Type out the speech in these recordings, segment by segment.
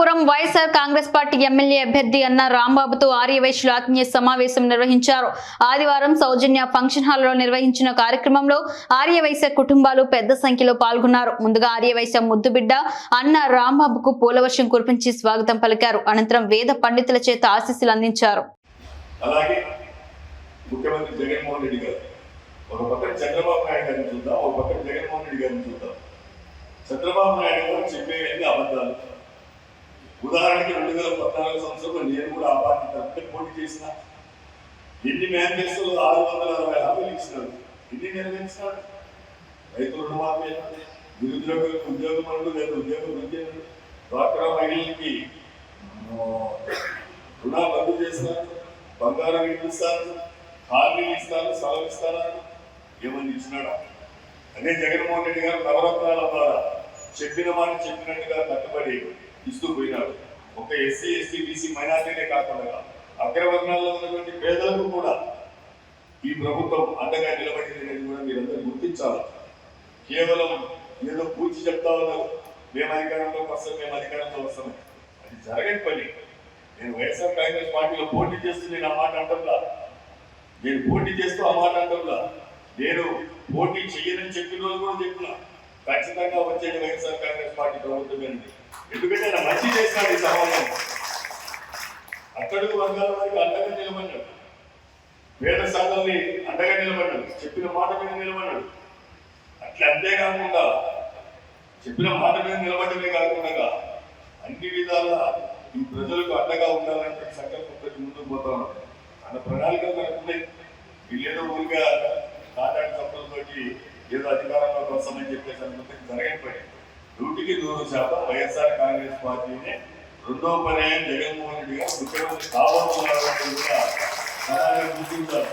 Narasapuram YSR Congress party MLA అభ్యర్థి అన్న రాంబాబుతో ఆర్యవైశ్యులు ఆత్మీయ సమావేశం నిర్వహించారు. ఆదివారం సౌజన్య ఫంక్షన్ హాల్లో నిర్వహించిన కార్యక్రమంలో ఆర్యవైశ్య కుటుంబాలు పెద్ద సంఖ్యలో పాల్గొన్నారు. ముందుగా ఆర్యవైశ్య ముద్దుబిడ్డ అన్న రాంబాబుకు పూలవర్షం కురిపించి స్వాగతం పలికారు. అనంతరం వేద పండితుల చేత ఆశీస్సులు అందించారు. అలాగే ముఖ్యమంత్రి జగన్మోహన్ రెడ్డి గారు ఒక పక్కన చంద్రబాబు నాయుడు గారిని చూద్దాం ఒక పక్కన జగన్మోహన్ రెడ్డి గారిని చూద్దాం. చంద్రబాబు నాయుడు గారు చెప్పేవన్నీ అబద్ధాలు. ఉదాహరణకి రెండు వేల పద్నాలుగు సంవత్సరంలో నేను కూడా ఆ పార్టీ తరఫున పోటీ చేసిన ఎన్ని మేనిఫెస్టోలు ఆరు వందల అరవై హామీలు ఇచ్చినాడు ఎన్ని నెరవేర్చినాడు రైతు రుణమాఫీ నిరుద్యోగులకు ఉద్యోగం అంటూ లేదా ఉద్యోగం ఉద్యోగం డ్వాక్రా మహిళలకి రుణా రుణాలు రద్దు చేస్తారు బంగారం ఇప్పిస్తారు? హామీలు ఇస్తారు? సెలవు ఇస్తారా? ఏమని ఇచ్చినాడా? అదే జగన్మోహన్ రెడ్డి గారు నవరత్నాల ద్వారా చెప్పిన మాట చెప్పినట్టుగా కట్టుబడి ఇస్తూ పోయినాడు. ఒక ఎస్సీ ఎస్టీ బీసీ మైనార్టీనే కాకుండా అగ్రవర్ణాల్లో ఉన్నటువంటి పేదలకు కూడా ఈ ప్రభుత్వం అండగా నిలబడింది అనేది కూడా మీరందరూ గుర్తించాలి. కేవలం ఏదో పూచి చెప్తా ఉన్నారు. మేము అధికారంలోకి వస్తాం మేము అధికారంలో వస్తాం అది జరగని పని. నేను వైఎస్ఆర్ కాంగ్రెస్ పార్టీలో పోటీ చేస్తూ నేను ఆ మాట అంటంలా నేను పోటీ చేస్తూ ఆ మాట అంటంలా నేను పోటీ చేయనని చెప్పిన రోజు కూడా చెప్పిన ఖచ్చితంగా వచ్చేది వైఎస్ఆర్ కాంగ్రెస్ పార్టీ ప్రభుత్వమే అండి ఎందుకంటే ఆయన మంచి చేసినాడు ఈ సమాజం. అక్కడికి వర్గాల వారికి అండగా నిలబడ్డాడు. వేద సాధనని అండగా నిలబడ్డాడు. చెప్పిన మాట మీద నిలబడ్డాడు. అట్లా అంతేకాకుండా చెప్పిన మాట మీద నిలబడమే కాకుండా అన్ని విధాల ఈ ప్రజలకు అండగా ఉండాలంటే సంకల్పం ప్రతి ముందుకు పోతా ఉన్నాం అన్న ప్రణాళికలు మనకున్నాయి వీళ్ళేదో ఊరిగా కాంటాక్ట్ సంస్థలతోటి ఏదో అధికారంలో వస్తామని చెప్పేసి అనుకుంటే జరగని నూటికి నూరు శాతం వైఎస్ఆర్ కాంగ్రెస్ పార్టీని రెండో పర్యాయం జగన్మోహన్ రెడ్డి గారు ముఖ్యమంత్రి కావాలని కూడా సమాజం గుర్తించాలి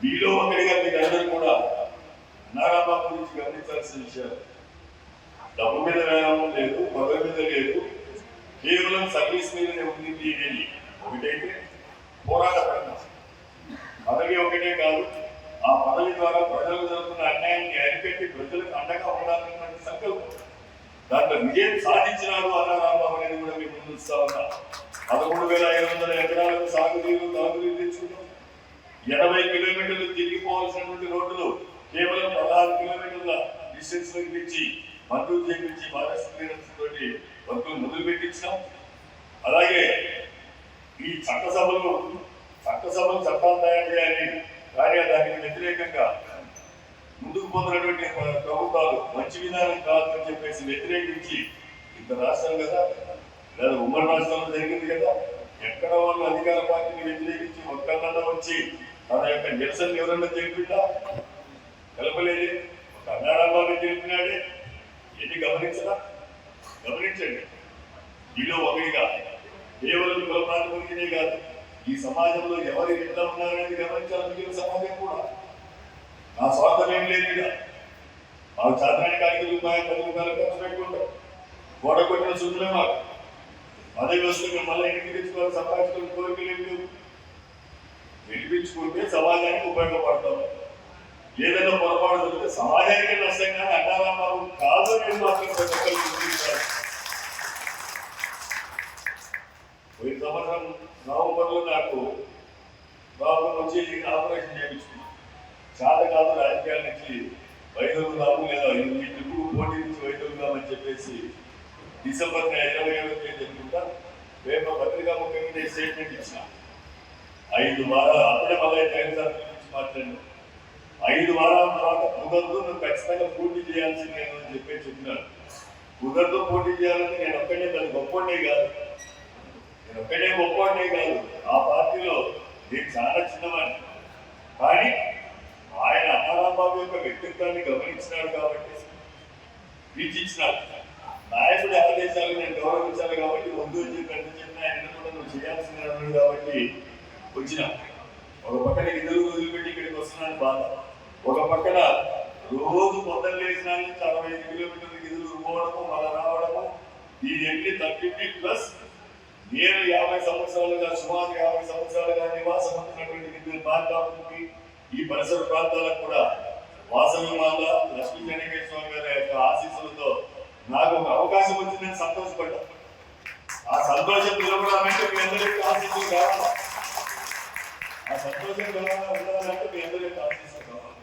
మీలో మీకు అందరూ కూడా నారాబాబు గురించి గమనించాల్సిన విషయాలు. డబ్బు మీద వేయడం లేదు పదవి మీద లేదు కేవలం సర్వీస్ మీదనే ఉంది దీని ఒకటైతే పోరాట ప్రజ్ఞ పదవి ఒకటే కాదు ఆ పదవి ద్వారా ప్రజలకు జరుగుతున్న అన్యాయాన్ని అరికట్టి ప్రజలకు అండగా ఉండాలన్న దాంట్లో విజయం సాధించినాడు అన్న అనేది కూడా మీకు ముందు ఇస్తా ఉన్నా. పదకొండు వేల ఐదు వందల ఎకరాలకు సాగునీరు తాగునీరు తెచ్చుకున్నాం. ఎనభై కిలోమీటర్లు తిరిగిపోవాల్సినటువంటి రోడ్డులు కేవలం పదహారు కిలోమీటర్ల డిస్టెన్స్లో ఇప్పించి మంజూరు చేయించి ఫారెస్ట్ తోటి వర్కులు మొదలు పెట్టించాం అలాగే ఈ చట్టసభలు చట్టసభలు చట్టాలు తయారు చేయాలి. కానీ దానికి వ్యతిరేకంగా పొందినటువంటి ప్రభుత్వాలు మంచి విధానం కాదు అని చెప్పేసి వ్యతిరేకించి ఇంత రాష్ట్రం కదా. లేదా ఉమ్మడి రాష్ట్రంలో జరిగింది కదా. ఎక్కడ వాళ్ళు అధికార పార్టీని వ్యతిరేకించి ఒక్కళ్ళన్నా వచ్చి తన యొక్క నిరసన ఎవరన్నా తెలిపిందా కలపలేదు. ఒక అన్నారాబాబు తెలిపినాడే ఎన్ని గమనించరా? గమనించండి. వీళ్ళు ఒకటిగా కేవలం కుల ప్రాతిపదికనే కాదు. ఈ సమాజంలో ఎవరు ఎట్లా ఉన్నారనేది గమనించాలి. మిగిలిన సమాజం కూడా. నా స్వార్థం ఏం లేదు ఇక్కడ మాకు చాతానికి ఐదు రూపాయలు పది రూపాయలు ఖర్చు పెట్టుకుంటాం. గోడ కొట్టిన సుందరం మాకు. అదే వస్తుంది మళ్ళీ ఇంటికి తెచ్చుకోవాలి సంపాదించుకోవాలి కోరికలు ఏం లేవు వినిపించుకుంటే సమాజానికి ఉపయోగపడతాం. ఏదైనా పొరపాటు జరిగితే సమాజానికి నష్టం కానీ అన్నారామారు కాదు నేను మాత్రం ప్రతి ఒక్కరికి గుర్తించాలి పోయిన సంవత్సరం నవంబర్లో నాకు. బాబు వచ్చి ఆపరేషన్ చేయించుకున్నాను చాలా కాదు రాజకీయాల నుంచి వైద్యులు లేదా ఈ పోటీ నుంచి వైద్యులు అని చెప్పేసి డిసెంబర్ ఇరవై ఏడు తేదీ అనుకుంటా పేపర్ పత్రికా ముఖ్యంగా స్టేట్మెంట్ ఇచ్చిన. ఐదు వారాలు అప్పుడే మళ్ళీ జగన్ సార్ గురించి మాట్లాడాను. ఐదు వారాల తర్వాత కుదరదు నువ్వు ఖచ్చితంగా పోటీ చేయాల్సిందే అని చెప్పి చెప్పినాను కుదరదు పోటీ చేయాలని నేను ఒక్కడే దాన్ని గొప్పనే కాదు. నేను ఒక్కడే గొప్పనే కాదు. ఆ పార్టీలో నేను చాలా చిన్నవాడిని. కానీ ఆయన అన్నారాంబాబు యొక్క వ్యక్తిత్వాన్ని గమనించినాడు కాబట్టి వీక్షించినాడు. నాయకుడు ఆదేశాలు నేను గౌరవించాలి కాబట్టి ముందు వచ్చి కంటి చెప్పిన ఆయన కూడా నువ్వు చేయాల్సింది అన్నాడు కాబట్టి వచ్చిన. ఒక పక్కన ఇద్దరు వదిలిపెట్టి ఇక్కడికి వస్తున్నాను బాధ. ఒక పక్కన రోజు పొద్దున్న లేచిన నుంచి అరవై ఐదు కిలోమీటర్లు ఎదురు పోవడము మళ్ళా రావడము దీని తగ్గింది ప్లస్ నేను యాభై సంవత్సరాలుగా సుమారు యాభై సంవత్సరాలుగా నివాసం ఉంటున్నటువంటి ఇద్దరు ప్రాంతాలకి ఈ పరిసర ప్రాంతాలకు కూడా వాసన మాల లక్ష్మీ వెంకటేశ్వర గారి యొక్క ఆశీస్సులతో నాకు ఒక అవకాశం వచ్చిందని సంతోషపడ్డా. ఆ సంతోషం నిలబడాలంటే మీ అందరికీ ఆశీస్సులు కావాలి. ఆ సంతోషం కావాలా ఉండాలంటే మీ యొక్క ఆశీస్సులు కావాలి.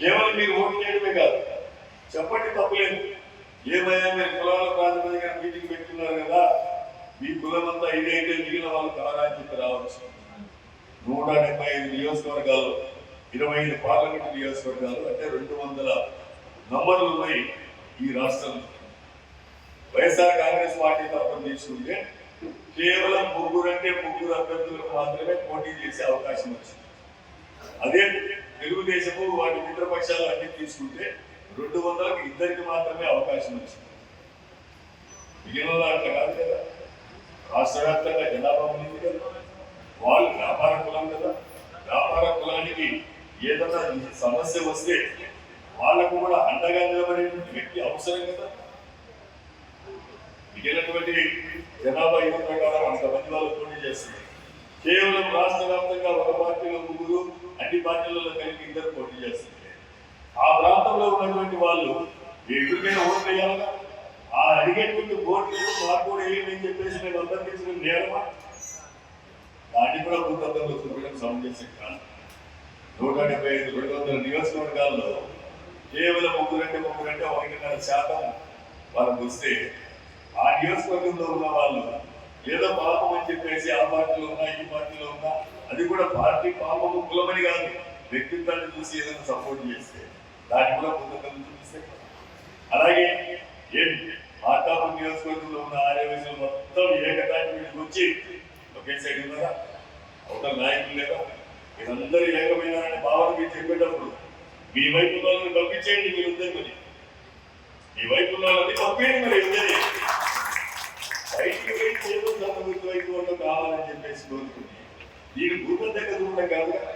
కేవలం మీరు ఓటు చేయడమే కాదు చెప్పండి తప్పలేదు. ఏమైనా మీరు కులాల ప్రాతిపదికన మీటింగ్ పెట్టుకున్నారు కదా మీ కులమంతా ఇదైతే మిగిలిన వాళ్ళు కారా అని చెప్పి రావచ్చు. నూట డెబ్బై ఐదు నియోజకవర్గాలు ఇరవై ఐదు పార్లమెంట్ నియోజకవర్గాలు అంటే రెండు వందల నంబర్లు ఉన్నాయి ఈ రాష్ట్రం. వైఎస్ఆర్ కాంగ్రెస్ పార్టీ తరఫున తీసుకుంటే కేవలం ముగ్గురు అంటే ముగ్గురు అభ్యర్థులకు మాత్రమే పోటీ చేసే అవకాశం వచ్చింది. అదే తెలుగుదేశము వాటి మిత్రపక్షాలు అన్ని తీసుకుంటే రెండు వందలకు ఇద్దరికి మాత్రమే అవకాశం వచ్చింది. మిగిలిన దాంట్లో కాదు కదా. రాష్ట్ర వ్యాప్తంగా జనాభా ఉంది కదా. వాళ్ళు వ్యాపార కులం కదా. వ్యాపార కులానికి ఏదైనా సమస్య వస్తే వాళ్ళకు కూడా అండగా నిలబడేటువంటి వ్యక్తి అవసరం కదా. మిగిలినటువంటి జనాభా యువ ప్రకారం అంతమంది వాళ్ళు పోటీ చేస్తున్నారు. కేవలం రాష్ట్ర వ్యాప్తంగా ఒక పార్టీలో ముగ్గురు అన్ని పార్టీలలో కలిపి ఇద్దరు పోటీ చేస్తున్నారు. ఆ ప్రాంతంలో ఉన్నటువంటి వాళ్ళు ఎదురుకైనా ఓటు వేయాలిగా ఆ అడిగేటువంటి ఓట్లు మార్పు కూడా వేయండి అని చెప్పేసి నేను అభ్యర్థించిన నేరమా? దాన్ని కూడా భూతత్వంలో చూపడం సమంజసం కాదు నూట డెబ్బై ఐదు రెండు వందల నియోజకవర్గాల్లో కేవలం ముగ్గురంటే ముగ్గురంటే ఒకటిన్నర శాతం వాళ్ళకు వస్తే ఆ నియోజకవర్గంలో ఉన్న వాళ్ళు ఏదో పాపం అని చెప్పేసి ఆ పార్టీలో ఉన్నా ఈ పార్టీలో ఉన్నా అది కూడా పార్టీ పాపము కులమని కాదు. వ్యక్తిత్వాన్ని చూసి ఏదైనా సపోర్ట్ చేస్తే దాన్ని కూడా భూతత్వం చూపిస్తే అలాగే ఏంటి మార్కాపు నియోజకవర్గంలో ఉన్న ఆర్యవేశం మొత్తం ఏకతాటి వచ్చి ఒకే సైడ్ ఉన్నారా అవతల నాయకులు లేదా మీరందరూ ఏకమైనారని భావన మీరు చెప్పేటప్పుడు మీ వైపు ఉన్న వాళ్ళని పంపించేయండి మీరు మరి మీ వైపు ఉన్న వాళ్ళని పంపేయండి మరి ఇద్దరి. బయటికి పోయి చేతులు చదువుతూ వైపు వాళ్ళు కావాలని చెప్పేసి కోరుకుంది. దీని భూతం దగ్గర ఉండడం కాదు కదా?